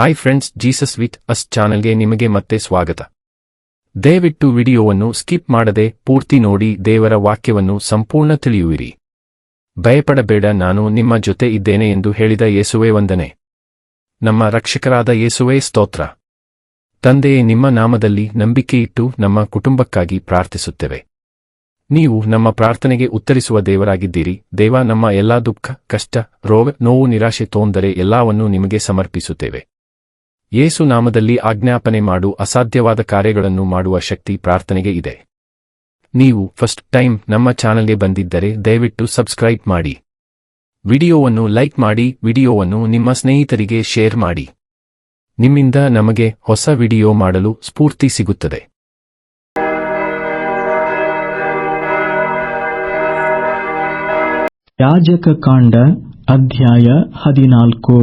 Hi friends Jesus with us ಚಾನೆಲ್ಗೆ ನಿಮಗೆ ಮತ್ತೆ ಸ್ವಾಗತ. ದಯವಿಟ್ಟು ವಿಡಿಯೋವನ್ನು ಸ್ಕಿಪ್ ಮಾಡದೆ ಪೂರ್ತಿ ನೋಡಿ ದೇವರ ವಾಕ್ಯವನ್ನು ಸಂಪೂರ್ಣ ತಿಳಿಯುವಿರಿ. ಭಯಪಡಬೇಡ, ನಾನು ನಿಮ್ಮ ಜೊತೆ ಇದ್ದೇನೆ ಎಂದು ಹೇಳಿದ ಯೇಸುವೆ ವಂದನೆ. ನಮ್ಮ ರಕ್ಷಕರಾದ ಯೇಸುವೆ ಸ್ತೋತ್ರ. ತಂದೆಯೇ, ನಿಮ್ಮ ನಾಮದಲ್ಲಿ ನಂಬಿಕೆಯಿಟ್ಟು ನಮ್ಮ ಕುಟುಂಬಕ್ಕಾಗಿ ಪ್ರಾರ್ಥಿಸುತ್ತೇವೆ. ನೀವು ನಮ್ಮ ಪ್ರಾರ್ಥನೆಗೆ ಉತ್ತರಿಸುವ ದೇವರಾಗಿದ್ದೀರಿ. ದೇವ, ನಮ್ಮ ಎಲ್ಲಾ ದುಃಖ, ಕಷ್ಟ, ರೋಗ, ನೋವು, ನಿರಾಶೆ ತೋಂದರೆ ಎಲ್ಲವನ್ನೂ ನಿಮಗೆ ಸಮರ್ಪಿಸುತ್ತೇವೆ. ಯೇಸು ನಾಮದಲ್ಲಿ ಆಜ್ಞಾಪನೆ ಮಾಡು ಅಸಾಧ್ಯವಾದ ಕಾರ್ಯಗಳನ್ನು ಮಾಡುವ ಶಕ್ತಿ ಪ್ರಾರ್ಥನೆಗೆ ಇದೆ. ನೀವು ಫಸ್ಟ್ ಟೈಮ್ ನಮ್ಮ ಚಾನಲ್ಗೆ ಬಂದಿದ್ದರೆ ದಯವಿಟ್ಟು ಸಬ್ಸ್ಕ್ರೈಬ್ ಮಾಡಿ. ವಿಡಿಯೋವನ್ನು ಲೈಕ್ ಮಾಡಿ, ವಿಡಿಯೋವನ್ನು ನಿಮ್ಮ ಸ್ನೇಹಿತರಿಗೆ ಶೇರ್ ಮಾಡಿ. ನಿಮ್ಮಿಂದ ನಮಗೆ ಹೊಸ ವಿಡಿಯೋ ಮಾಡಲು ಸ್ಫೂರ್ತಿ ಸಿಗುತ್ತದೆ. ಯಾಜಕ ಕಾಂಡ ಅಧ್ಯಾಯ ಹದಿನಾಲ್ಕು.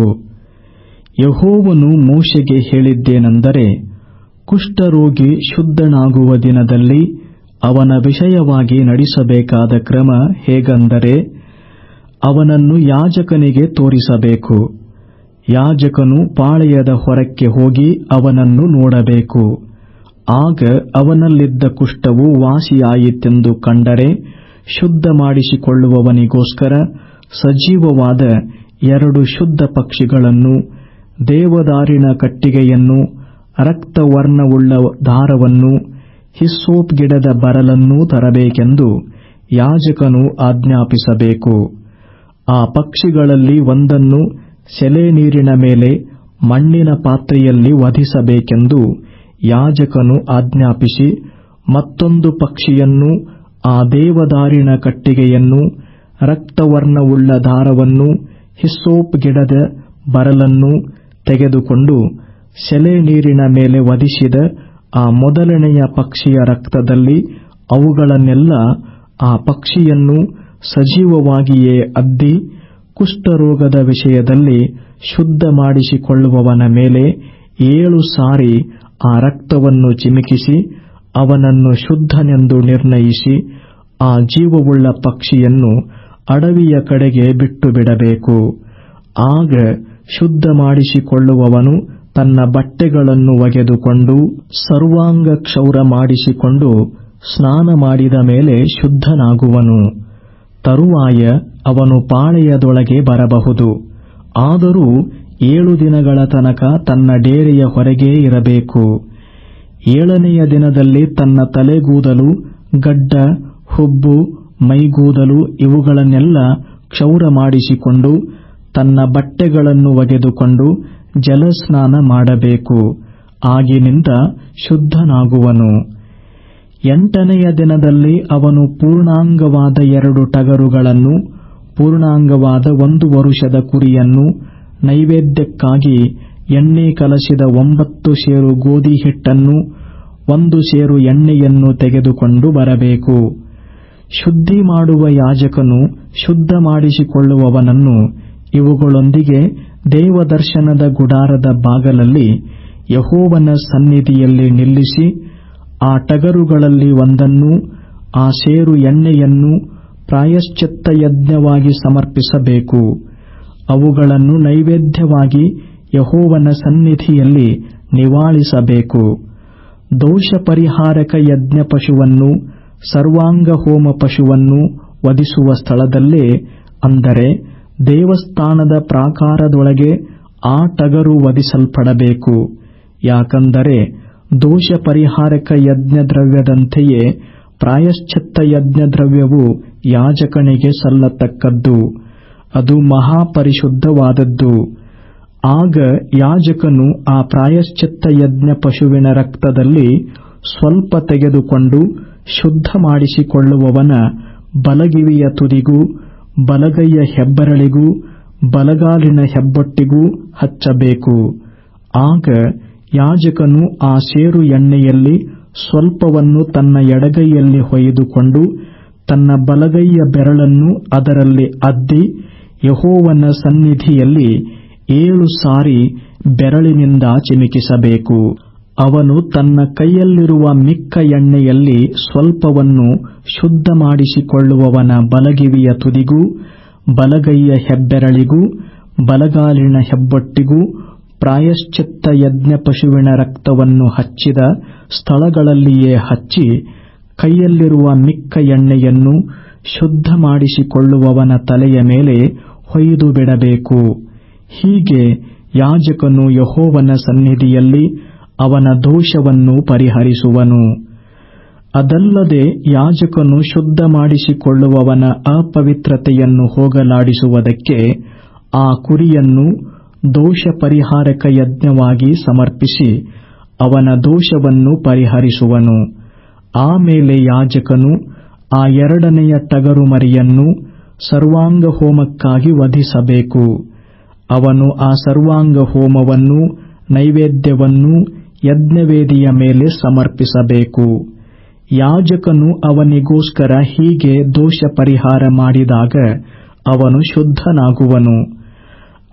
ಯಹೋವನು ಮೋಶೆಗೆ ಹೇಳಿದ್ದೇನೆಂದರೆ, ಕುಷ್ಠರೋಗಿ ಶುದ್ಧನಾಗುವ ದಿನದಲ್ಲಿ ಅವನ ವಿಷಯವಾಗಿ ನಡೆಸಬೇಕಾದ ಕ್ರಮ ಹೇಗೆಂದರೆ, ಅವನನ್ನು ಯಾಜಕನಿಗೆ ತೋರಿಸಬೇಕು. ಯಾಜಕನು ಪಾಳೆಯದ ಹೊರಕ್ಕೆ ಹೋಗಿ ಅವನನ್ನು ನೋಡಬೇಕು. ಆಗ ಅವನಲ್ಲಿದ್ದ ಕುಷ್ಠವು ವಾಸಿಯಾಯಿತೆಂದು ಕಂಡರೆ ಶುದ್ಧ ಮಾಡಿಸಿಕೊಳ್ಳುವವನಿಗೋಸ್ಕರ ಸಜೀವವಾದ ಎರಡು ಶುದ್ಧ ಪಕ್ಷಿಗಳನ್ನು ದೇವದಾರಿನ ಕಟ್ಟಿಗೆಯನ್ನು, ರಕ್ತವರ್ಣವುಳ್ಳ ದಾರವನ್ನು, ಹಿಸ್ಸೋಪ್ ಗಿಡದ ಬರಲನ್ನೂ ತರಬೇಕೆಂದು ಯಾಜಕನು ಆಜ್ಞಾಪಿಸಬೇಕು. ಆ ಪಕ್ಷಿಗಳಲ್ಲಿ ಒಂದನ್ನು ಸೆಲೆ ನೀರಿನ ಮೇಲೆ ಮಣ್ಣಿನ ಪಾತ್ರೆಯಲ್ಲಿ ವಧಿಸಬೇಕೆಂದು ಯಾಜಕನು ಆಜ್ಞಾಪಿಸಿ, ಮತ್ತೊಂದು ಪಕ್ಷಿಯನ್ನು, ಆ ದೇವದಾರಿನ ಕಟ್ಟಿಗೆಯನ್ನು, ರಕ್ತವರ್ಣವುಳ್ಳ ದಾರವನ್ನು, ಹಿಸ್ಸೋಪ್ ಗಿಡದ ಬರಲನ್ನು ತೆಗೆದುಕೊಂಡು ಸೆಲೆ ನೀರಿನ ಮೇಲೆ ವಧಿಸಿದ ಆ ಮೊದಲನೆಯ ಪಕ್ಷಿಯ ರಕ್ತದಲ್ಲಿ ಅವುಗಳನ್ನೆಲ್ಲ ಆ ಪಕ್ಷಿಯನ್ನು ಸಜೀವವಾಗಿಯೇ ಅದ್ದಿ ಕುಷ್ಠರೋಗದ ವಿಷಯದಲ್ಲಿ ಶುದ್ಧ ಮಾಡಿಸಿಕೊಳ್ಳುವವನ ಮೇಲೆ ಏಳು ಸಾರಿ ಆ ರಕ್ತವನ್ನು ಚಿಮುಕಿಸಿ ಅವನನ್ನು ಶುದ್ಧನೆಂದು ನಿರ್ಣಯಿಸಿ ಆ ಜೀವವುಳ್ಳ ಪಕ್ಷಿಯನ್ನು ಅಡವಿಯ ಕಡೆಗೆ ಬಿಟ್ಟು ಬಿಡಬೇಕು. ಆಗ ಶುದ್ಧ ಮಾಡಿಸಿಕೊಳ್ಳುವವನು ತನ್ನ ಬಟ್ಟೆಗಳನ್ನು ಒಗೆದುಕೊಂಡು ಸರ್ವಾಂಗ ಕ್ಷೌರ ಮಾಡಿಸಿಕೊಂಡು ಸ್ನಾನ ಮಾಡಿದ ಮೇಲೆ ಶುದ್ಧನಾಗುವನು. ತರುವಾಯ ಅವನು ಪಾಳೆಯದೊಳಗೆ ಬರಬಹುದು. ಆದರೂ ಏಳು ದಿನಗಳ ತನಕ ತನ್ನ ಡೇರೆಯ ಹೊರಗೇ ಇರಬೇಕು. ಏಳನೆಯ ದಿನದಲ್ಲಿ ತನ್ನ ತಲೆಗೂದಲು, ಗಡ್ಡ, ಹುಬ್ಬು, ಮೈಗೂದಲು ಇವುಗಳನ್ನೆಲ್ಲ ಕ್ಷೌರ ಮಾಡಿಸಿಕೊಂಡು ತನ್ನ ಬಟ್ಟೆಗಳನ್ನು ಒಗೆದುಕೊಂಡು ಜಲಸ್ನಾನ ಮಾಡಬೇಕು. ಆಗಿನಿಂದ ಶುದ್ಧನಾಗುವನು. ಎಂಟನೆಯ ದಿನದಲ್ಲಿ ಅವನು ಪೂರ್ಣಾಂಗವಾದ ಎರಡು ಟಗರುಗಳನ್ನು, ಪೂರ್ಣಾಂಗವಾದ ಒಂದು ವರುಷದ ಕುರಿಯನ್ನು ನೈವೇದ್ಯಕ್ಕಾಗಿ ಎಣ್ಣೆ ಕಲಸಿದ ಒಂಬತ್ತು ಸೇರು ಗೋಧಿ ಹಿಟ್ಟನ್ನು, ಒಂದು ಸೇರು ಎಣ್ಣೆಯನ್ನು ತೆಗೆದುಕೊಂಡು ಬರಬೇಕು. ಶುದ್ಧಿ ಮಾಡುವ ಯಾಜಕನು ಶುದ್ಧ ಮಾಡಿಸಿಕೊಳ್ಳುವವನನ್ನು ಇವುಗಳೊಂದಿಗೆ ದೇವದರ್ಶನದ ಗುಡಾರದ ಬಾಗಲಲ್ಲಿ ಯಹೋವನ ಸನ್ನಿಧಿಯಲ್ಲಿ ನಿಲ್ಲಿಸಿ ಆ ಟಗರುಗಳಲ್ಲಿ ಒಂದನ್ನು, ಆ ಸೇರು ಎಣ್ಣೆಯನ್ನು ಪ್ರಾಯಶ್ಚಿತ್ತ ಯಜ್ಞವಾಗಿ ಸಮರ್ಪಿಸಬೇಕು. ಅವುಗಳನ್ನು ನೈವೇದ್ಯವಾಗಿ ಯಹೋವನ ಸನ್ನಿಧಿಯಲ್ಲಿ ನಿವಾಳಿಸಬೇಕು. ದೋಷ ಪರಿಹಾರಕ ಯಜ್ಞ ಪಶುವನ್ನು ಸರ್ವಾಂಗ ಹೋಮ ಪಶುವನ್ನು ವಧಿಸುವ ಸ್ಥಳದಲ್ಲೇ ಅಂದರೆ ದೇವಸ್ಥಾನದ ಪ್ರಾಕಾರದೊಳಗೆ ಆ ಟಗರು ವಧಿಸಲ್ಪಡಬೇಕು. ಯಾಕಂದರೆ ದೋಷ ಪರಿಹಾರಕ ಯಜ್ಞ ದ್ರವ್ಯದಂತೆಯೇ ಪ್ರಾಯಶ್ಚಿತ್ತ ಯಜ್ಞ ದ್ರವ್ಯವು ಯಾಜಕನಿಗೆ ಸಲ್ಲತಕ್ಕದ್ದು. ಅದು ಮಹಾಪರಿಶುದ್ಧವಾದದ್ದು. ಆಗ ಯಾಜಕನು ಆ ಪ್ರಾಯಶ್ಚಿತ್ತ ಯಜ್ಞ ಪಶುವಿನ ರಕ್ತದಲ್ಲಿ ಸ್ವಲ್ಪ ತೆಗೆದುಕೊಂಡು ಶುದ್ಧ ಮಾಡಿಸಿಕೊಳ್ಳುವವನ ಬಲಗಿವಿಯ ತುದಿಗೂ ಬಲಗೈಯ ಹೆಬ್ಬರಳಿಗೂ, ಬಲಗಾಲಿನ ಹೆಬ್ಬೊಟ್ಟಿಗೂ ಹಚ್ಚಬೇಕು. ಆಗ ಯಾಜಕನು ಆ ಸೇರು ಎಣ್ಣೆಯಲ್ಲಿ ಸ್ವಲ್ಪವನ್ನು ತನ್ನ ಎಡಗೈಯಲ್ಲಿ ಹೊಯ್ದುಕೊಂಡು ತನ್ನ ಬಲಗೈಯ ಬೆರಳನ್ನು ಅದರಲ್ಲಿ ಅದ್ದಿ ಯಹೋವನ ಸನ್ನಿಧಿಯಲ್ಲಿ ಏಳು ಸಾರಿ ಬೆರಳಿನಿಂದ ಚಿಮಿಕಿಸಬೇಕು. ಅವನು ತನ್ನ ಕೈಯಲ್ಲಿರುವ ಮಿಕ್ಕ ಎಣ್ಣೆಯಲ್ಲಿ ಸ್ವಲ್ಪವನ್ನು ಶುದ್ಧ ಮಾಡಿಸಿಕೊಳ್ಳುವವನ ಬಲಗಿವಿಯ ತುದಿಗೂ, ಬಲಗೈಯ ಹೆಬ್ಬೆರಳಿಗೂ, ಬಲಗಾಲಿನ ಹೆಬ್ಬೊಟ್ಟಿಗೂ, ಪ್ರಾಯಶ್ಚಿತ್ತ ಯಜ್ಞ ಪಶುವಿನ ರಕ್ತವನ್ನು ಹಚ್ಚಿದ ಸ್ಥಳಗಳಲ್ಲಿಯೇ ಹಚ್ಚಿ, ಕೈಯಲ್ಲಿರುವ ಮಿಕ್ಕ ಎಣ್ಣೆಯನ್ನು ಶುದ್ಧ ಮಾಡಿಸಿಕೊಳ್ಳುವವನ ತಲೆಯ ಮೇಲೆ ಹೊಯ್ದು ಬಿಡಬೇಕು. ಹೀಗೆ ಯಾಜಕನು ಯಹೋವನ ಸನ್ನಿಧಿಯಲ್ಲಿ ಅವನ ದೋಷವನ್ನು ಪರಿಹರಿಸುವನು. ಅದಲ್ಲದೆ ಯಾಜಕನು ಶುದ್ಧ ಮಾಡಿಸಿಕೊಳ್ಳುವವನ ಅಪವಿತ್ರತೆಯನ್ನು ಹೋಗಲಾಡಿಸುವುದಕ್ಕೆ ಆ ಕುರಿಯನ್ನು ದೋಷ ಪರಿಹಾರಕ ಯಜ್ಞವಾಗಿ ಸಮರ್ಪಿಸಿ ಅವನ ದೋಷವನ್ನು ಪರಿಹರಿಸುವನು. ಆಮೇಲೆ ಯಾಜಕನು ಆ ಎರಡನೆಯ ಟಗರುಮರಿಯನ್ನು ಸರ್ವಾಂಗ ಹೋಮಕ್ಕಾಗಿ ವಧಿಸಬೇಕು. ಅವನು ಆ ಸರ್ವಾಂಗ ಹೋಮವನ್ನು ನೈವೇದ್ಯವನ್ನು ಯಜ್ಞವೇದಿಯ ಮೇಲೆ ಸಮರ್ಪಿಸಬೇಕು. ಯಾಜಕನು ಅವನಿಗೋಸ್ಕರ ಹೀಗೆ ದೋಷ ಪರಿಹಾರ ಮಾಡಿದಾಗ ಅವನು ಶುದ್ಧನಾಗುವನು.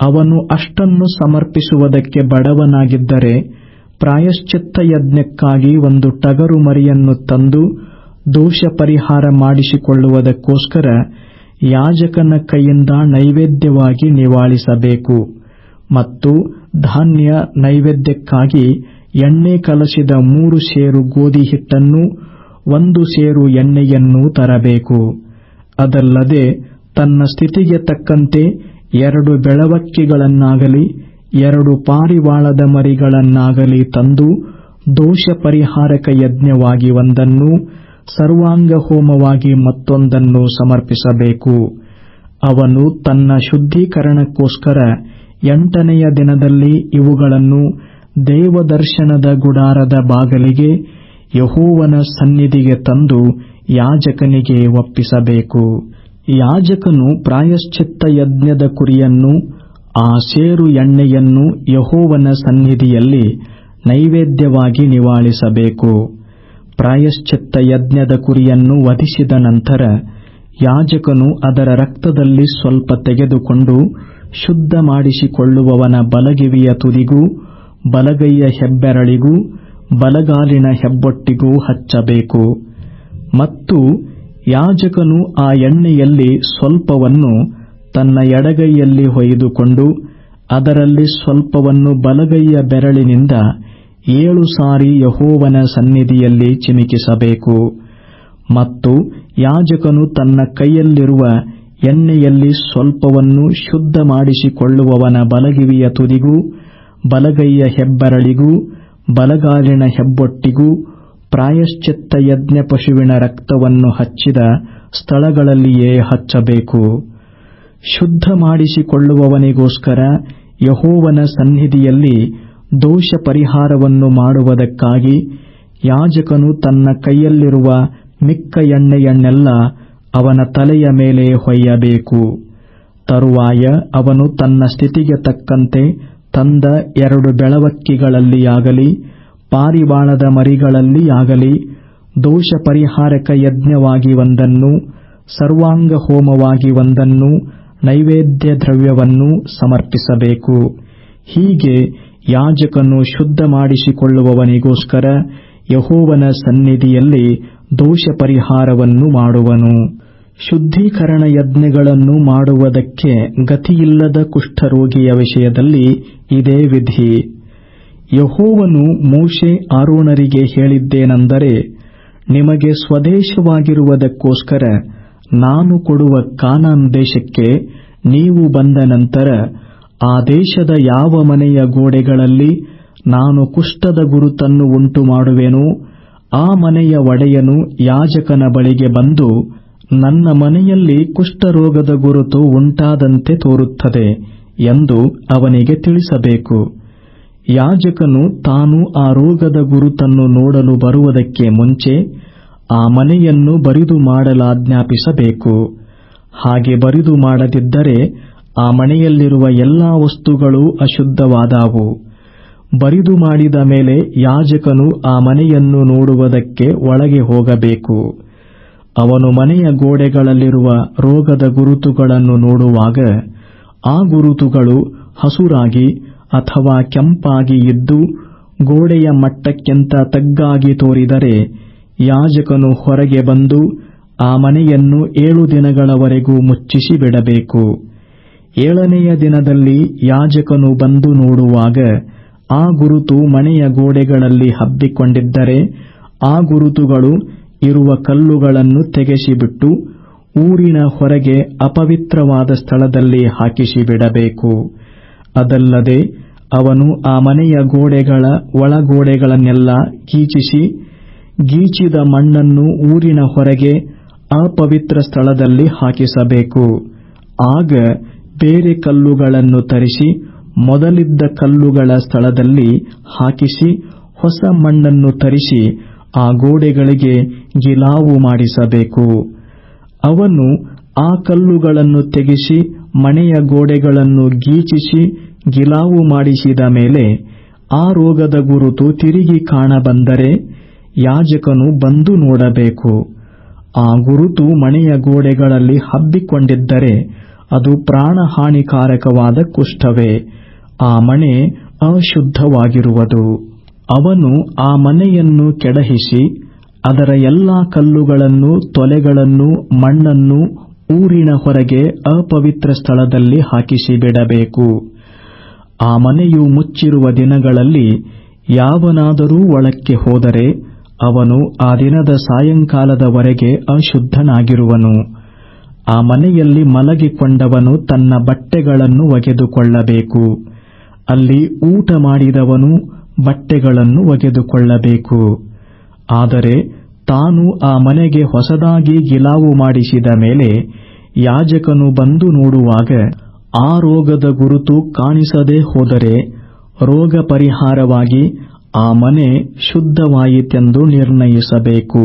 ಅವನು ಅಷ್ಟನ್ನು ಸಮರ್ಪಿಸುವುದಕ್ಕೆ ಬಡವನಾಗಿದ್ದರೆ ಪ್ರಾಯಶ್ಚಿತ್ತ ಯಜ್ಞಕ್ಕಾಗಿ ಒಂದು ಟಗರು ಮರಿಯನ್ನು ತಂದು ದೋಷ ಪರಿಹಾರ ಮಾಡಿಸಿಕೊಳ್ಳುವುದಕ್ಕೋಸ್ಕರ ಯಾಜಕನ ಕೈಯಿಂದ ನೈವೇದ್ಯವಾಗಿ ನಿವಾಳಿಸಬೇಕು. ಮತ್ತು ಧಾನ್ಯ ನೈವೇದ್ಯಕ್ಕಾಗಿ ಎಣ್ಣೆ ಕಲಸಿದ ಮೂರು ಸೇರು ಗೋಧಿ ಹಿಟ್ಟನ್ನು ಒಂದು ಸೇರು ಎಣ್ಣೆಯನ್ನೂ ತರಬೇಕು. ಅದಲ್ಲದೆ ತನ್ನ ಸ್ಥಿತಿಗೆ ತಕ್ಕಂತೆ ಎರಡು ಬೆಳವಕ್ಕಿಗಳನ್ನಾಗಲಿ, ಎರಡು ಪಾರಿವಾಳದ ಮರಿಗಳನ್ನಾಗಲಿ ತಂದು ದೋಷ ಪರಿಹಾರಕ ಯಜ್ಞವಾಗಿ ಒಂದನ್ನು ಸರ್ವಾಂಗ ಹೋಮವಾಗಿ ಮತ್ತೊಂದನ್ನು ಸಮರ್ಪಿಸಬೇಕು. ಅವನು ತನ್ನ ಶುದ್ಧೀಕರಣಕ್ಕೋಸ್ಕರ ಎಂಟನೆಯ ದಿನದಲ್ಲಿ ಇವುಗಳನ್ನು ದೇವದರ್ಶನದ ಗುಡಾರದ ಬಾಗಲಿಗೆ ಯಹೋವನ ಸನ್ನಿಧಿಗೆ ತಂದು ಯಾಜಕನಿಗೆ ಒಪ್ಪಿಸಬೇಕು. ಯಾಜಕನು ಪ್ರಾಯಶ್ಚಿತ್ತ ಯಜ್ಞದ ಕುರಿಯನ್ನು, ಆ ಸೇರು ಎಣ್ಣೆಯನ್ನು ಯಹೋವನ ಸನ್ನಿಧಿಯಲ್ಲಿ ನೈವೇದ್ಯವಾಗಿ ನಿವಾಳಿಸಬೇಕು. ಪ್ರಾಯಶ್ಚಿತ್ತ ಯಜ್ಞದ ಕುರಿಯನ್ನು ವಧಿಸಿದ ನಂತರ ಯಾಜಕನು ಅದರ ರಕ್ತದಲ್ಲಿ ಸ್ವಲ್ಪ ತೆಗೆದುಕೊಂಡು ಶುದ್ಧ ಮಾಡಿಸಿಕೊಳ್ಳುವವನ ಬಲಗಿವಿಯ ತುದಿಗೂ ಬಲಗೈಯ ಹೆಬ್ಬೆರಳಿಗೂ ಬಲಗಾಲಿನ ಹೆಬ್ಬೊಟ್ಟಿಗೂ ಹಚ್ಚಬೇಕು. ಮತ್ತು ಯಾಜಕನು ಆ ಎಣ್ಣೆಯಲ್ಲಿ ಸ್ವಲ್ಪವನ್ನು ತನ್ನ ಎಡಗೈಯಲ್ಲಿ ಹೊಯ್ದುಕೊಂಡು ಅದರಲ್ಲಿ ಸ್ವಲ್ಪವನ್ನು ಬಲಗೈಯ ಬೆರಳಿನಿಂದ ಏಳು ಸಾರಿ ಯಹೋವನ ಸನ್ನಿಧಿಯಲ್ಲಿ ಚಿಮಿಕಿಸಬೇಕು. ಮತ್ತು ಯಾಜಕನು ತನ್ನ ಕೈಯಲ್ಲಿರುವ ಎಣ್ಣೆಯಲ್ಲಿ ಸ್ವಲ್ಪವನ್ನು ಶುದ್ಧ ಮಾಡಿಸಿಕೊಳ್ಳುವವನ ಬಲಗಿವಿಯ ತುದಿಗೂ ಬಲಗೈಯ ಹೆಬ್ಬರಳಿಗೂ, ಬಲಗಾಲಿನ ಹೆಬ್ಬೊಟ್ಟಿಗೂ, ಪ್ರಾಯಶ್ಚಿತ್ತ ಯಜ್ಞ ಪಶುವಿನ ರಕ್ತವನ್ನು ಹಚ್ಚಿದ ಸ್ಥಳಗಳಲ್ಲಿಯೇ ಹಚ್ಚಬೇಕು. ಶುದ್ಧ ಮಾಡಿಸಿಕೊಳ್ಳುವವನಿಗೋಸ್ಕರ ಯಹೋವನ ಸನ್ನಿಧಿಯಲ್ಲಿ ದೋಷ ಪರಿಹಾರವನ್ನು ಮಾಡುವುದಕ್ಕಾಗಿ ಯಾಜಕನು ತನ್ನ ಕೈಯಲ್ಲಿರುವ ಮಿಕ್ಕ ಎಣ್ಣೆಯನ್ನೆಲ್ಲ ಅವನ ತಲೆಯ ಮೇಲೆ ಹೊಯ್ಯಬೇಕು. ತರುವಾಯ ಅವನು ತನ್ನ ಸ್ಥಿತಿಗೆ ತಕ್ಕಂತೆ ತಂದ ಎರಡು ಬೆಳವಕ್ಕಿಗಳಲ್ಲಿಯಾಗಲಿ, ಪಾರಿವಾಳದ ಮರಿಗಳಲ್ಲಿಯಾಗಲಿ ದೋಷ ಪರಿಹಾರಕ ಯಜ್ಞವಾಗಿ ಒಂದನ್ನು ಸರ್ವಾಂಗ ಹೋಮವಾಗಿ ಒಂದನ್ನು, ನೈವೇದ್ಯ ದ್ರವ್ಯವನ್ನು ಸಮರ್ಪಿಸಬೇಕು. ಹೀಗೆ ಯಾಜಕನು ಶುದ್ಧ ಮಾಡಿಸಿಕೊಳ್ಳುವವನಿಗೋಸ್ಕರ ಯಹೋವನ ಸನ್ನಿಧಿಯಲ್ಲಿ ದೋಷ ಪರಿಹಾರವನ್ನು ಮಾಡುವನು. ಶುದ್ಧೀಕರಣ ಯಜ್ಞಗಳನ್ನು ಮಾಡುವುದಕ್ಕೆ ಗತಿಯಿಲ್ಲದ ಕುಷ್ಠರೋಗಿಯ ವಿಷಯದಲ್ಲಿ ಇದೇ ವಿಧಿ. ಯಹೋವನು ಮೋಶೆ ಆರೋಣರಿಗೆ ಹೇಳಿದ್ದೇನೆಂದರೆ, ನಿಮಗೆ ಸ್ವದೇಶವಾಗಿರುವುದಕ್ಕೋಸ್ಕರ ನಾನು ಕೊಡುವ ಕಾನಾನ್ ದೇಶಕ್ಕೆ ನೀವು ಬಂದ ನಂತರ ಆ ದೇಶದ ಯಾವ ಮನೆಯ ಗೋಡೆಗಳಲ್ಲಿ ನಾನು ಕುಷ್ಠದ ಗುರುತನ್ನು ಉಂಟು ಮಾಡುವೆನೋ ಆ ಮನೆಯ ಒಡೆಯನು ಯಾಜಕನ ಬಳಿಗೆ ಬಂದು ನನ್ನ ಮನೆಯಲ್ಲಿ ಕುಷ್ಠರೋಗದ ಗುರುತು ಉಂಟಾದಂತೆ ತೋರುತ್ತದೆ ಎಂದು ಅವನಿಗೆ ತಿಳಿಸಬೇಕು. ಯಾಜಕನು ತಾನು ಆ ರೋಗದ ಗುರುತನ್ನು ನೋಡಲು ಬರುವುದಕ್ಕೆ ಮುಂಚೆ ಆ ಮನೆಯನ್ನು ಬರಿದು ಮಾಡಲಾಜ್ಞಾಪಿಸಬೇಕು. ಹಾಗೆ ಬರಿದು ಮಾಡದಿದ್ದರೆ ಆ ಮನೆಯಲ್ಲಿರುವ ಎಲ್ಲಾ ವಸ್ತುಗಳು ಅಶುದ್ಧವಾದಾವು. ಬರಿದು ಮಾಡಿದ ಮೇಲೆ ಯಾಜಕನು ಆ ಮನೆಯನ್ನು ನೋಡುವುದಕ್ಕೆ ಒಳಗೆ ಹೋಗಬೇಕು. ಅವನು ಮನೆಯ ಗೋಡೆಗಳಲ್ಲಿರುವ ರೋಗದ ಗುರುತುಗಳನ್ನು ನೋಡುವಾಗ ಆ ಗುರುತುಗಳು ಹಸುರಾಗಿ ಅಥವಾ ಕೆಂಪಾಗಿ ಇದ್ದು ಗೋಡೆಯ ಮಟ್ಟಕ್ಕಿಂತ ತಗ್ಗಾಗಿ ತೋರಿದರೆ ಯಾಜಕನು ಹೊರಗೆ ಬಂದು ಆ ಮನೆಯನ್ನು ಏಳು ದಿನಗಳವರೆಗೂ ಮುಚ್ಚಿಸಿ ಬಿಡಬೇಕು. ಏಳನೆಯ ದಿನದಲ್ಲಿ ಯಾಜಕನು ಬಂದು ನೋಡುವಾಗ ಆ ಗುರುತು ಮನೆಯ ಗೋಡೆಗಳಲ್ಲಿ ಹಬ್ಬಿಕೊಂಡಿದ್ದರೆ ಆ ಗುರುತುಗಳು ಇರುವ ಕಲ್ಲುಗಳನ್ನು ತೆಗೆಸಿಬಿಟ್ಟು ಊರಿನ ಹೊರಗೆ ಅಪವಿತ್ರವಾದ ಸ್ಥಳದಲ್ಲಿ ಹಾಕಿಸಿಬಿಡಬೇಕು. ಅದಲ್ಲದೆ ಅವನು ಆ ಮನೆಯ ಗೋಡೆಗಳ ಒಳಗೋಡೆಗಳನ್ನೆಲ್ಲ ಗೀಚಿಸಿ ಗೀಚಿದ ಮಣ್ಣನ್ನು ಊರಿನ ಹೊರಗೆ ಅಪವಿತ್ರ ಸ್ಥಳದಲ್ಲಿ ಹಾಕಿಸಬೇಕು. ಆಗ ಬೇರೆ ಕಲ್ಲುಗಳನ್ನು ತರಿಸಿ ಮೊದಲಿದ್ದ ಕಲ್ಲುಗಳ ಸ್ಥಳದಲ್ಲಿ ಹಾಕಿಸಿ ಹೊಸ ಮಣ್ಣನ್ನು ತರಿಸಿ ಆ ಗೋಡೆಗಳಿಗೆ ಗಿಲಾವು ಮಾಡಿಸಬೇಕು. ಅವನು ಆ ಕಲ್ಲುಗಳನ್ನು ತೆಗೆಸಿ ಮನೆಯ ಗೋಡೆಗಳನ್ನು ಗೀಚಿಸಿ ಗಿಲಾವು ಮಾಡಿಸಿದ ಮೇಲೆ ಆ ರೋಗದ ಗುರುತು ತಿರುಗಿ ಕಾಣಬಂದರೆ ಯಾಜಕನು ಬಂದು ನೋಡಬೇಕು. ಆ ಗುರುತು ಮನೆಯ ಗೋಡೆಗಳಲ್ಲಿ ಹಬ್ಬಿಕೊಂಡಿದ್ದರೆ ಅದು ಪ್ರಾಣಹಾನಿಕಾರಕವಾದ ಕುಷ್ಠವೇ. ಆ ಮನೆ ಅಶುದ್ಧವಾಗಿರುವುದು. ಅವನು ಆ ಮನೆಯನ್ನು ಕೆಡಹಿಸಿ, ಅದರ ಎಲ್ಲಾ ಕಲ್ಲುಗಳನ್ನು ತೊಲೆಗಳನ್ನು ಮಣ್ಣನ್ನು ಊರಿನ ಹೊರಗೆ ಅಪವಿತ್ರ ಸ್ಥಳದಲ್ಲಿ ಹಾಕಿಸಿಬಿಡಬೇಕು. ಆ ಮನೆಯು ಮುಚ್ಚಿರುವ ದಿನಗಳಲ್ಲಿ ಯಾವನಾದರೂ ಒಳಕ್ಕೆ ಹೋದರೆ ಅವನು ಆ ದಿನದ ಸಾಯಂಕಾಲದವರೆಗೆ ಅಶುದ್ಧನಾಗಿರುವನು. ಆ ಮನೆಯಲ್ಲಿ ಮಲಗಿಕೊಂಡವನು ತನ್ನ ಬಟ್ಟೆಗಳನ್ನು ಒಗೆದುಕೊಳ್ಳಬೇಕು. ಅಲ್ಲಿ ಊಟ ಮಾಡಿದವನು ಬಟ್ಟೆಗಳನ್ನು ಒಗೆದುಕೊಳ್ಳಬೇಕು. ಆದರೆ ತಾನು ಆ ಮನೆಗೆ ಹೊಸದಾಗಿ ಗಿಲಾವು ಮಾಡಿಸಿದ ಮೇಲೆ ಯಾಜಕನು ಬಂದು ನೋಡುವಾಗ ಆ ರೋಗದ ಗುರುತು ಕಾಣಿಸದೆ ಹೋದರೆ ರೋಗ ಪರಿಹಾರವಾಗಿ ಆ ಮನೆ ಶುದ್ಧವಾಯಿತೆಂದು ನಿರ್ಣಯಿಸಬೇಕು.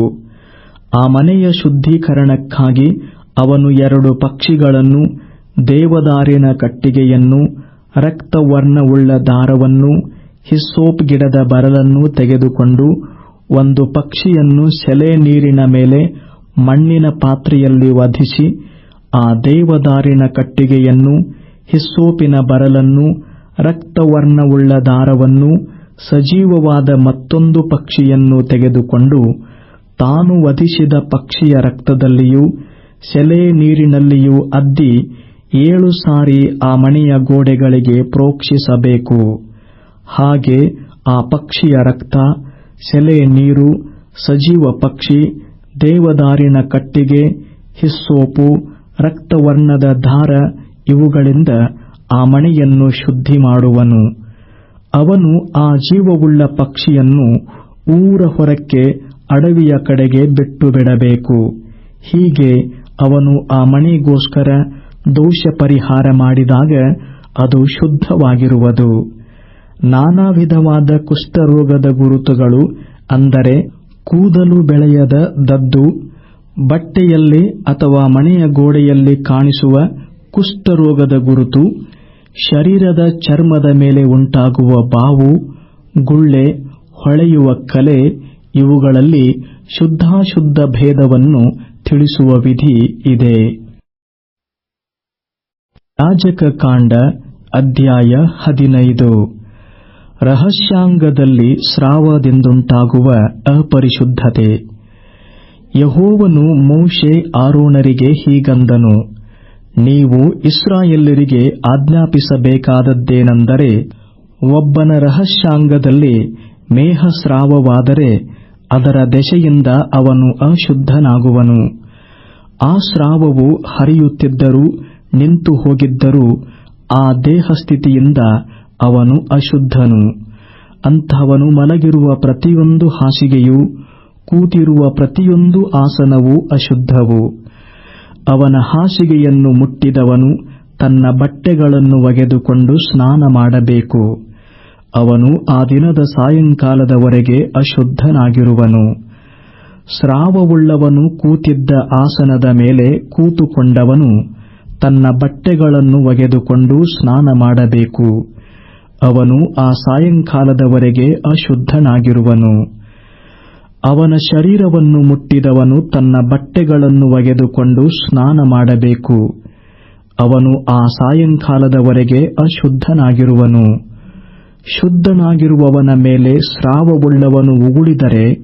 ಆ ಮನೆಯ ಶುದ್ಧೀಕರಣಕ್ಕಾಗಿ ಅವನು ಎರಡು ಪಕ್ಷಿಗಳನ್ನು, ದೇವದಾರಿನ ಕಟ್ಟಿಗೆಯನ್ನು, ರಕ್ತವರ್ಣವುಳ್ಳ ದಾರವನ್ನು ಹಿಸ್ಸೋಪ್ ಗಿಡದ ಬರಲನ್ನು ತೆಗೆದುಕೊಂಡು ಒಂದು ಪಕ್ಷಿಯನ್ನು ಸೆಲೆ ನೀರಿನ ಮೇಲೆ ಮಣ್ಣಿನ ಪಾತ್ರೆಯಲ್ಲಿ ವಧಿಸಿ, ಆ ದೇವದಾರಿನ ಕಟ್ಟಿಗೆಯನ್ನು, ಹಿಸ್ಸೋಪಿನ ಬರಲನ್ನು, ರಕ್ತವರ್ಣವುಳ್ಳ ದಾರವನ್ನು, ಸಜೀವವಾದ ಮತ್ತೊಂದು ಪಕ್ಷಿಯನ್ನು ತೆಗೆದುಕೊಂಡು ತಾನು ವಧಿಸಿದ ಪಕ್ಷಿಯ ರಕ್ತದಲ್ಲಿಯೂ, ಸೆಲೆ ನೀರಿನಲ್ಲಿಯೂ ಅದ್ದಿ ಏಳು ಸಾರಿ ಆ ಮನೆಯ ಗೋಡೆಗಳಿಗೆ ಪ್ರೋಕ್ಷಿಸಬೇಕು. ಹಾಗೆ ಆ ಪಕ್ಷಿಯ ರಕ್ತ ಸೆಲೆ ನೀರು, ಸಜೀವ ಪಕ್ಷಿ, ದೇವದಾರಿನ ಕಟ್ಟಿಗೆ, ಹಿಸ್ಸೋಪು, ರಕ್ತವರ್ಣದ ದಾರ ಇವುಗಳಿಂದ ಆ ಮಣೆಯನ್ನು ಶುದ್ಧಿ ಮಾಡುವನು. ಅವನು ಆ ಜೀವವುಳ್ಳ ಪಕ್ಷಿಯನ್ನು ಊರ ಹೊರಕ್ಕೆ ಅಡವಿಯ ಕಡೆಗೆ ಬಿಟ್ಟು ಬಿಡಬೇಕು. ಹೀಗೆ ಅವನು ಆ ಮಣೆಗೋಸ್ಕರ ದೋಷ ಪರಿಹಾರ ಮಾಡಿದಾಗ ಅದು ಶುದ್ಧವಾಗಿರುವುದು. ನಾನಾ ವಿಧವಾದ ಕುಷ್ಠರೋಗದ ಗುರುತುಗಳು, ಅಂದರೆ ಕೂದಲು ಬೆಳೆಯದ ದದ್ದು, ಬಟ್ಟೆಯಲ್ಲಿ ಅಥವಾ ಮನೆಯ ಗೋಡೆಯಲ್ಲಿ ಕಾಣಿಸುವ ಕುಷ್ಠರೋಗದ ಗುರುತು, ಶರೀರದ ಚರ್ಮದ ಮೇಲೆ ಉಂಟಾಗುವ ಬಾವು, ಗುಳ್ಳೆ, ಹೊಳೆಯುವ ಕಲೆ, ಇವುಗಳಲ್ಲಿ ಶುದ್ಧಾಶುದ್ಧ ಭೇದವನ್ನು ತಿಳಿಸುವ ವಿಧಿ ಇದೆ. ರಾಜಕ ಕಾಂಡ ಅಧ್ಯಾಯ ಹದಿನೈದು. ರಹಸ್ಯಾಂಗದಲ್ಲಿ ಸ್ರಾವದಿಂದುಂಟಾಗುವ ಅಪರಿಶುದ್ಧತೆ. ಯಹೋವನು ಮೋಶೆ ಆರೋಣರಿಗೆ ಹೀಗಂದನು, ನೀವು ಇಸ್ರಾಯೇಲರಿಗೆ ಆಜ್ಞಾಪಿಸಬೇಕಾದದ್ದೇನೆಂದರೆ, ಒಬ್ಬನ ರಹಸ್ಯಾಂಗದಲ್ಲಿ ಮೇಹಸ್ರಾವವಾದರೆ ಅದರ ದೆಸೆಯಿಂದ ಅವನು ಅಶುದ್ಧನಾಗುವನು. ಆ ಸ್ರಾವವು ಹರಿಯುತ್ತಿದ್ದರೂ ನಿಂತು ಹೋಗಿದ್ದರೂ ಆ ದೇಹಸ್ಥಿತಿಯಿಂದ ಅವನು ಅಶುದ್ಧನು. ಅಂಥವನು ಮಲಗಿರುವ ಪ್ರತಿಯೊಂದು ಹಾಸಿಗೆಯೂ ಕೂತಿರುವ ಪ್ರತಿಯೊಂದು ಆಸನವೂ ಅಶುದ್ಧವು. ಅವನ ಹಾಸಿಗೆಯನ್ನು ಮುಟ್ಟಿದವನು ತನ್ನ ಬಟ್ಟೆಗಳನ್ನು ಒಗೆದುಕೊಂಡು ಸ್ನಾನ ಮಾಡಬೇಕು. ಅವನು ಆ ದಿನದ ಸಾಯಂಕಾಲದವರೆಗೆ ಅಶುದ್ಧನಾಗಿರುವನು. ಸ್ರಾವವುಳ್ಳವನು ಕೂತಿದ್ದ ಆಸನದ ಮೇಲೆ ಕೂತುಕೊಂಡವನು ತನ್ನ ಬಟ್ಟೆಗಳನ್ನು ಒಗೆದುಕೊಂಡು ಸ್ನಾನ ಮಾಡಬೇಕು. ಅವನು ಆ ಸಾಯಂಕಾಲದವರೆಗೆ ಅಶುದ್ಧನಾಗಿರುವನು. ಅವನ ಶರೀರವನ್ನು ಮುಟ್ಟಿದವನು ತನ್ನ ಬಟ್ಟೆಗಳನ್ನು ಒಗೆದುಕೊಂಡು ಸ್ನಾನ ಮಾಡಬೇಕು. ಅವನು ಆ ಸಾಯಂಕಾಲದವರೆಗೆ ಅಶುದ್ಧನಾಗಿರುವನು. ಶುದ್ಧನಾಗಿರುವವನ ಮೇಲೆ ಸ್ರಾವವುಳ್ಳವನು ಉಗುಳಿದರೆ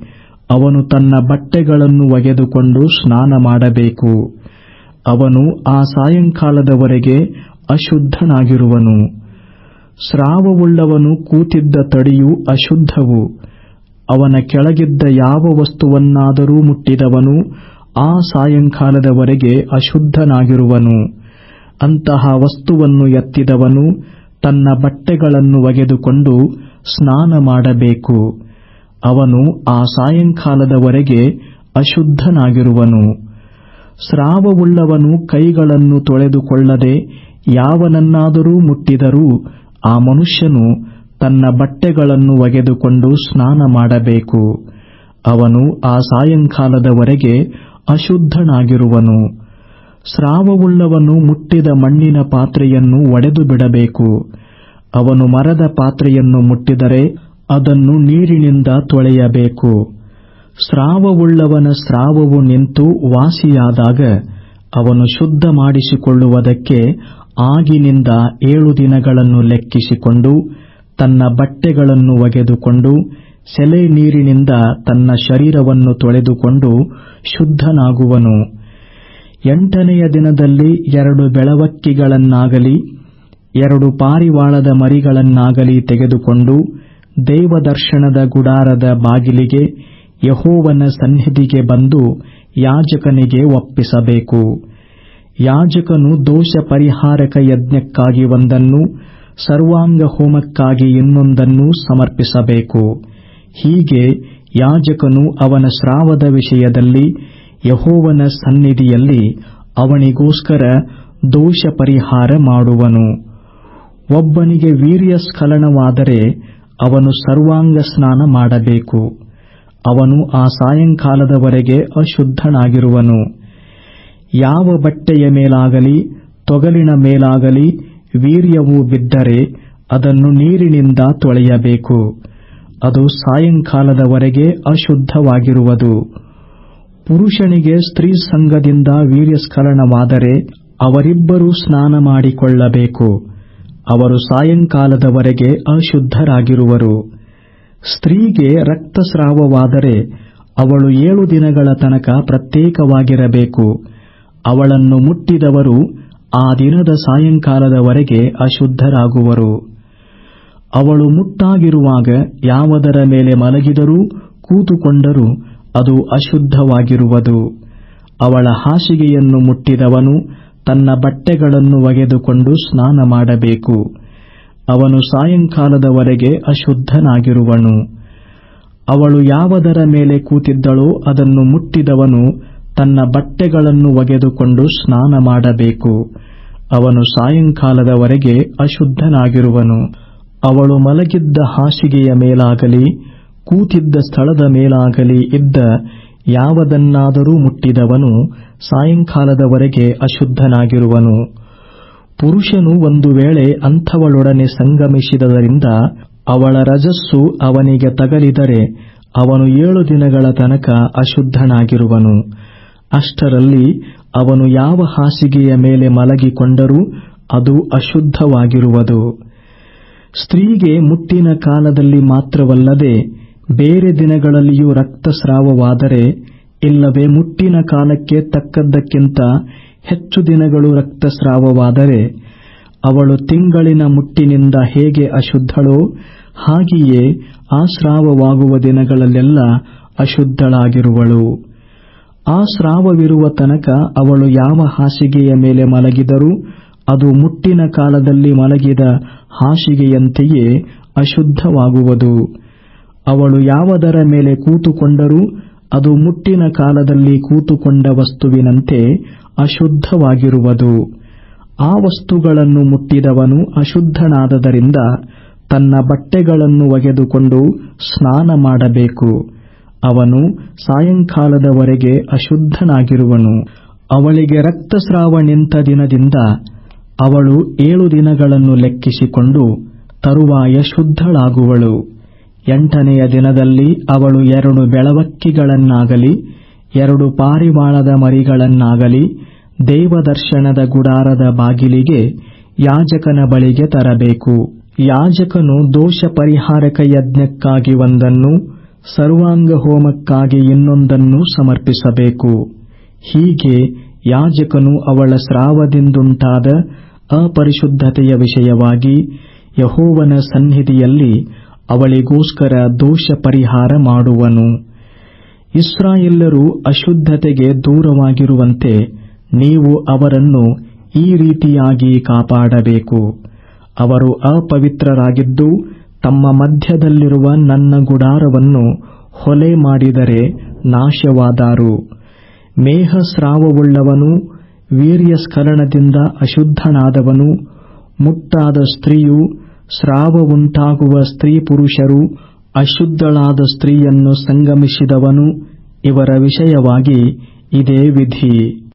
ಅವನು ತನ್ನ ಬಟ್ಟೆಗಳನ್ನು ಒಗೆದುಕೊಂಡು ಸ್ನಾನ ಮಾಡಬೇಕು. ಅವನು ಆ ಸಾಯಂಕಾಲದವರೆಗೆ ಅಶುದ್ಧನಾಗಿರುವನು. ಸ್ರಾವವುಳ್ಳವನು ಕೂತಿದ್ದ ತಡಿಯು ಅಶುದ್ಧವು. ಅವನ ಕೆಳಗಿದ್ದ ಯಾವ ವಸ್ತುವನ್ನಾದರೂ ಮುಟ್ಟಿದವನು, ಆ ಸಾಯಂಕಾಲದವರೆಗೆ ಅಶುದ್ಧನಾಗಿರುವನು. ಅಂತಹ ವಸ್ತುವನ್ನು ಎತ್ತಿದವನು ತನ್ನ ಬಟ್ಟೆಗಳನ್ನು ಒಗೆದುಕೊಂಡು ಸ್ನಾನ ಮಾಡಬೇಕು. ಅವನು ಆ ಸಾಯಂಕಾಲದವರೆಗೆ ಅಶುದ್ಧನಾಗಿರುವನು. ಸ್ರಾವವುಳ್ಳವನು ಕೈಗಳನ್ನು ತೊಳೆದುಕೊಳ್ಳದೆ ಯಾವನನ್ನಾದರೂ ಮುಟ್ಟಿದರೂ ಆ ಮನುಷ್ಯನು ತನ್ನ ಬಟ್ಟೆಗಳನ್ನು ಒಗೆದುಕೊಂಡು ಸ್ನಾನ ಮಾಡಬೇಕು. ಅವನು ಆ ಸಾಯಂಕಾಲದವರೆಗೆ ಅಶುದ್ಧನಾಗಿರುವನು. ಸ್ರಾವವುಳ್ಳವನು ಮುಟ್ಟಿದ ಮಣ್ಣಿನ ಪಾತ್ರೆಯನ್ನು ಒಡೆದು ಬಿಡಬೇಕು. ಅವನು ಮರದ ಪಾತ್ರೆಯನ್ನು ಮುಟ್ಟಿದರೆ ಅದನ್ನು ನೀರಿನಿಂದ ತೊಳೆಯಬೇಕು. ಸ್ರಾವವುಳ್ಳವನ ಸ್ರಾವವು ನಿಂತು ವಾಸಿಯಾದಾಗ ಅವನು ಶುದ್ಧ ಮಾಡಿಸಿಕೊಳ್ಳುವುದಕ್ಕೆ ಆಗಿನಿಂದ ಏಳು ದಿನಗಳನ್ನು ಲೆಕ್ಕಿಸಿಕೊಂಡು, ತನ್ನ ಬಟ್ಟೆಗಳನ್ನು ಒಗೆದುಕೊಂಡು, ಸೆಲೆ ನೀರಿನಿಂದ ತನ್ನ ಶರೀರವನ್ನು ತೊಳೆದುಕೊಂಡು ಶುದ್ಧನಾಗುವನು. ಎಂಟನೆಯ ದಿನದಲ್ಲಿ ಎರಡು ಬೆಳವಕ್ಕಿಗಳನ್ನಾಗಲಿ, ಎರಡು ಪಾರಿವಾಳದ ಮರಿಗಳನ್ನಾಗಲಿ ತೆಗೆದುಕೊಂಡು ದೇವದರ್ಶನದ ಗುಡಾರದ ಬಾಗಿಲಿಗೆ ಯಹೋವನ ಸನ್ನಿಧಿಗೆ ಬಂದು ಯಾಜಕನಿಗೆ ಒಪ್ಪಿಸಬೇಕು. ಯಾಜಕನು ದೋಷ ಪರಿಹಾರಕ ಯಜ್ಞಕ್ಕಾಗಿ ಒಂದನ್ನು ಸರ್ವಾಂಗ ಹೋಮಕ್ಕಾಗಿ ಇನ್ನೊಂದನ್ನು ಸಮರ್ಪಿಸಬೇಕು. ಹೀಗೆ ಯಾಜಕನು ಅವನ ಸ್ರಾವದ ವಿಷಯದಲ್ಲಿ, ಯಹೋವನ ಸನ್ನಿಧಿಯಲ್ಲಿ ಅವನಿಗೋಸ್ಕರ ದೋಷ ಪರಿಹಾರ ಮಾಡುವನು. ಒಬ್ಬನಿಗೆ ವೀರ್ಯ ಸ್ಖಲನವಾದರೆ ಅವನು ಸರ್ವಾಂಗ ಸ್ನಾನ ಮಾಡಬೇಕು. ಅವನು ಆ ಸಾಯಂಕಾಲದವರೆಗೆ ಅಶುದ್ಧನಾಗಿರುವನು. ಯಾವ ಬಟ್ಟೆಯ ಮೇಲಾಗಲಿ, ತೊಗಲಿನ ಮೇಲಾಗಲಿ ವೀರ್ಯವು ಬಿದ್ದರೆ ಅದನ್ನು ನೀರಿನಿಂದ ತೊಳೆಯಬೇಕು. ಅದು ಸಾಯಂಕಾಲದವರೆಗೆ ಅಶುದ್ಧವಾಗಿರುವುದು. ಪುರುಷನಿಗೆ ಸ್ತ್ರೀ ಸಂಘದಿಂದ ವೀರ್ಯಸ್ಖಲನವಾದರೆ ಅವರಿಬ್ಬರೂ ಸ್ನಾನ ಮಾಡಿಕೊಳ್ಳಬೇಕು. ಅವರು ಸಾಯಂಕಾಲದವರೆಗೆ ಅಶುದ್ಧರಾಗಿರುವರು. ಸ್ತ್ರೀಗೆ ರಕ್ತಸ್ರಾವವಾದರೆ ಅವಳು ಏಳು ದಿನಗಳ ತನಕ ಪ್ರತ್ಯೇಕವಾಗಿರಬೇಕು. ಅವಳನ್ನು ಮುಟ್ಟಿದವರು ಆ ದಿನದ ಸಾಯಂಕಾಲದವರೆಗೆ ಅಶುದ್ಧರಾಗುವರು. ಅವಳು ಮುಟ್ಟಾಗಿರುವಾಗ ಯಾವದರ ಮೇಲೆ ಮಲಗಿದರೂ ಕೂತುಕೊಂಡರೂ ಅದು ಅಶುದ್ಧವಾಗಿರುವುದು. ಅವಳ ಹಾಸಿಗೆಯನ್ನು ಮುಟ್ಟಿದವನು ತನ್ನ ಬಟ್ಟೆಗಳನ್ನು ಒಗೆದುಕೊಂಡು ಸ್ನಾನ ಮಾಡಬೇಕು. ಅವನು ಸಾಯಂಕಾಲದವರೆಗೆ ಅಶುದ್ಧನಾಗಿರುವನು. ಅವಳು ಯಾವದರ ಮೇಲೆ ಕೂತಿದ್ದಳೋ ಅದನ್ನು ಮುಟ್ಟಿದವನು ತನ್ನ ಬಟ್ಟೆಗಳನ್ನು ಒಗೆದುಕೊಂಡು ಸ್ನಾನ ಮಾಡಬೇಕು. ಅವನು ಸಾಯಂಕಾಲದವರೆಗೆ ಅಶುದ್ಧನಾಗಿರುವನು. ಅವಳು ಮಲಗಿದ್ದ ಹಾಸಿಗೆಯ ಮೇಲಾಗಲಿ, ಕೂತಿದ್ದ ಸ್ಥಳದ ಮೇಲಾಗಲಿ ಇದ್ದ ಯಾವದನ್ನಾದರೂ ಮುಟ್ಟಿದವನು ಸಾಯಂಕಾಲದವರೆಗೆ ಅಶುದ್ಧನಾಗಿರುವನು. ಪುರುಷನು ಒಂದು ವೇಳೆ ಅಂಥವಳೊಡನೆ ಸಂಗಮಿಸಿದದರಿಂದ ಅವಳ ರಜಸ್ಸು ಅವನಿಗೆ ತಗಲಿದರೆ ಅವನು ಏಳು ದಿನಗಳ ತನಕ ಅಶುದ್ಧನಾಗಿರುವನು. ಅಷ್ಟರಲ್ಲಿ ಅವನು ಯಾವ ಹಾಸಿಗೆಯ ಮೇಲೆ ಮಲಗಿಕೊಂಡರೂ ಅದು ಅಶುದ್ಧವಾಗಿರುವುದು. ಸ್ತ್ರೀಗೆ ಮುಟ್ಟಿನ ಕಾಲದಲ್ಲಿ ಮಾತ್ರವಲ್ಲದೆ ಬೇರೆ ದಿನಗಳಲ್ಲಿಯೂ ರಕ್ತಸ್ರಾವವಾದರೆ ಇಲ್ಲವೇ ಮುಟ್ಟಿನ ಕಾಲಕ್ಕೆ ತಕ್ಕದ್ದಕ್ಕಿಂತ ಹೆಚ್ಚು ದಿನಗಳು ರಕ್ತಸ್ರಾವವಾದರೆ ಅವಳು ತಿಂಗಳಿನ ಮುಟ್ಟಿನಿಂದ ಹೇಗೆ ಅಶುದ್ಧಳೋ ಹಾಗೆಯೇ ಆ ಸ್ರಾವವಾಗುವ ದಿನಗಳಲ್ಲೆಲ್ಲ ಅಶುದ್ಧಳಾಗಿರುವಳು. ಆ ಸ್ರಾವವಿರುವ ತನಕ ಅವಳು ಯಾವ ಹಾಸಿಗೆಯ ಮೇಲೆ ಮಲಗಿದರೂ ಅದು ಮುಟ್ಟಿನ ಕಾಲದಲ್ಲಿ ಮಲಗಿದ ಹಾಸಿಗೆಯಂತೆಯೇ ಅಶುದ್ಧವಾಗುವುದು. ಅವಳು ಯಾವದರ ಮೇಲೆ ಕೂತುಕೊಂಡರೂ ಅದು ಮುಟ್ಟಿನ ಕಾಲದಲ್ಲಿ ಕೂತುಕೊಂಡ ವಸ್ತುವಿನಂತೆ ಅಶುದ್ಧವಾಗಿರುವುದು. ಆ ವಸ್ತುಗಳನ್ನು ಮುಟ್ಟಿದವನು ಅಶುದ್ಧನಾದದರಿಂದ ತನ್ನ ಬಟ್ಟೆಗಳನ್ನು ಒಗೆದುಕೊಂಡು ಸ್ನಾನ ಮಾಡಬೇಕು. ಅವನು ಸಾಯಂಕಾಲದವರೆಗೆ ಅಶುದ್ಧನಾಗಿರುವನು. ಅವಳಿಗೆ ರಕ್ತಸ್ರಾವ ನಿಂತ ದಿನದಿಂದ ಅವಳು ಏಳು ದಿನಗಳನ್ನು ಲೆಕ್ಕಿಸಿಕೊಂಡು ತರುವಾಯ ಶುದ್ಧಳಾಗುವಳು. ಎಂಟನೆಯ ದಿನದಲ್ಲಿ ಅವಳು ಎರಡು ಬೆಳವಕ್ಕಿಗಳನ್ನಾಗಲಿ, ಎರಡು ಪಾರಿವಾಳದ ಮರಿಗಳನ್ನಾಗಲಿ, ದೇವದರ್ಶನದ ಗುಡಾರದ ಬಾಗಿಲಿಗೆ ಯಾಜಕನ ಬಳಿಗೆ ತರಬೇಕು. ಯಾಜಕನು ದೋಷ ಪರಿಹಾರಕ ಯಜ್ಞಕ್ಕಾಗಿ ಒಂದನ್ನು ಸರ್ವಾಂಗ ಹೋಮಕ್ಕಾಗಿ ಇನ್ನೊಂದನ್ನು ಸಮರ್ಪಿಸಬೇಕು. ಹೀಗೆ ಯಾಜಕನು ಅವಳ ಸ್ರಾವದಿಂದುಂಟಾದ ಅಪರಿಶುದ್ಧತೆಯ ವಿಷಯವಾಗಿ ಯಹೋವನ ಸನ್ನಿಧಿಯಲ್ಲಿ ಅವಳಿಗೋಸ್ಕರ ದೋಷ ಪರಿಹಾರ ಮಾಡುವನು. ಇಸ್ರಾಯೆಲ್ಲರೂ ಅಶುದ್ಧತೆಗೆ ದೂರವಾಗಿರುವಂತೆ ನೀವು ಅವರನ್ನು ಈ ರೀತಿಯಾಗಿ ಕಾಪಾಡಬೇಕು. ಅವರು ಅಪವಿತ್ರರಾಗಿದ್ದು ತಮ್ಮ ಮಧ್ಯದಲ್ಲಿರುವ ನನ್ನ ಗುಡಾರವನ್ನು ಹೊಲೆ ಮಾಡಿದರೆ ನಾಶವಾದಾರು. ಮೇಹಸ್ರಾವವುಳ್ಳವನು, ವೀರ್ಯಸ್ಖಲನದಿಂದ ಅಶುದ್ಧನಾದವನು, ಮುಟ್ಟಾದ ಸ್ತ್ರೀಯು ಸ್ರಾವವುಂಟಾಗುವ ಸ್ತ್ರೀ ಪುರುಷರು, ಅಶುದ್ಧಳಾದ ಸ್ತ್ರೀಯನ್ನು ಸಂಗಮಿಸಿದವನು, ಇವರ ವಿಷಯವಾಗಿ ಇದೇ ವಿಧಿ.